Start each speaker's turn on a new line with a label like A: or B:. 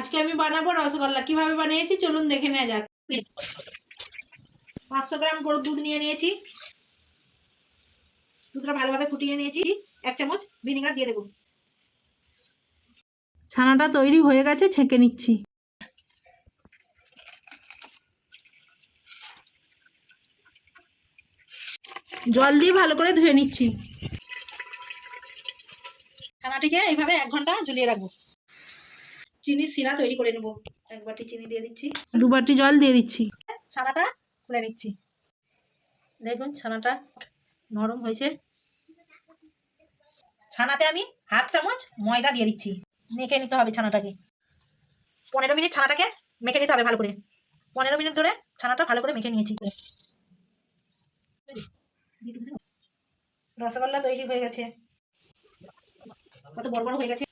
A: আজকে আমি বানাবো রসগোল্লা। কীভাবে বানিয়েছি? চলুন দেখে নেওয়া যাক। পাঁচশো গ্রাম গরুর দুধ নিয়ে নিয়েছি। দুধটা ভালোভাবে ফুটিয়ে নিয়েছি। এক চামচ ভিনিগার দিয়ে দেবো। ছানাটা তৈরি হয়ে গেছে, ছেঁকে নিচ্ছি। জল দিয়ে ভালো করে ধুয়ে নিচ্ছি। ছানাটিকে এইভাবে এক ঘণ্টা ঝুলিয়ে রাখব। চিনির সিরা তৈরি করে নেব। এক বাটি চিনি দিয়ে দিচ্ছি। দু বাটি জল দিয়ে দিচ্ছি। ছানাটা খুলে নিচ্ছি। দেখুন ছানাটা নরম হয়েছে। ছানাতে আমি হাফ চামচ ময়দা দিয়ে দিচ্ছি। মেখে নিতে হবে ছানাটাকে। পনেরো মিনিট ছানাটাকে মেখে নিতে হবে ভালো করে। পনেরো মিনিট ধরে ছানাটা ভালো করে মেখে নিয়েছি। রসগোল্লা তৈরি হয়ে গেছে। কত বড় বড় হয়ে গেছে।